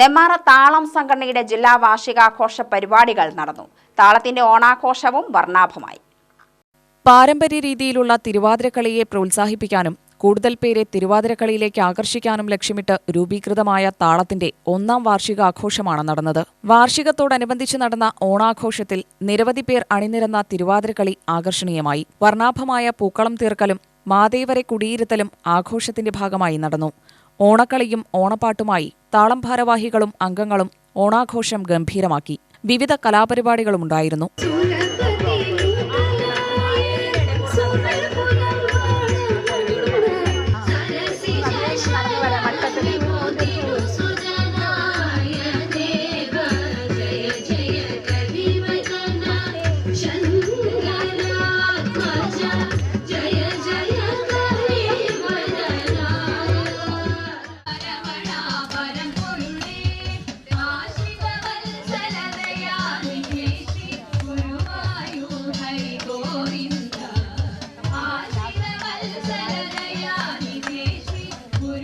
നെമ്മാറ താളം സംഘടനയുടെ ജില്ലാ വാർഷികാഘോഷ പരിപാടികൾ നടന്നു. താളത്തിന്റെ ഓണാഘോഷവും വർണാഭമായി. പാരമ്പര്യ രീതിയിലുള്ള തിരുവാതിരക്കളിയെ പ്രോത്സാഹിപ്പിക്കാനും കൂടുതൽ പേരെ തിരുവാതിരക്കളിയിലേക്ക് ആകർഷിക്കാനും ലക്ഷ്യമിട്ട് രൂപീകൃതമായ താളത്തിന്റെ ഒന്നാം വാർഷികാഘോഷമാണ് നടന്നത്. വാർഷികത്തോടനുബന്ധിച്ച് നടന്ന ഓണാഘോഷത്തിൽ നിരവധി പേർ അണിനിരന്ന തിരുവാതിരക്കളി ആകർഷണീയമായി. വർണാഭമായ പൂക്കളം തീർക്കലും മാതേവരെ കുടിയിരുത്തലും ആഘോഷത്തിന്റെ ഭാഗമായി നടന്നു. ഓണക്കളിയും ഓണപ്പാട്ടുമായി താളം ഭാരവാഹികളും അംഗങ്ങളും ഓണാഘോഷം ഗംഭീരമാക്കി. വിവിധ കലാപരിപാടികളുമുണ്ടായിരുന്നു.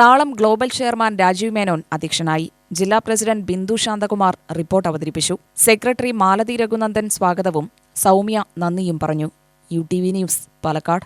താളം ഗ്ലോബൽ ചെയർമാൻ രാജീവ് മേനോൻ അധ്യക്ഷനായി ജില്ലാ പ്രസിഡന്റ് ബിന്ദു ശാന്തകുമാർ റിപ്പോർട്ട് അവതരിപ്പിച്ചു. സെക്രട്ടറി മാലതി രഘുനന്ദൻ സ്വാഗതവും സൗമ്യ നന്ദിയും പറഞ്ഞു. U T V news Palakkad.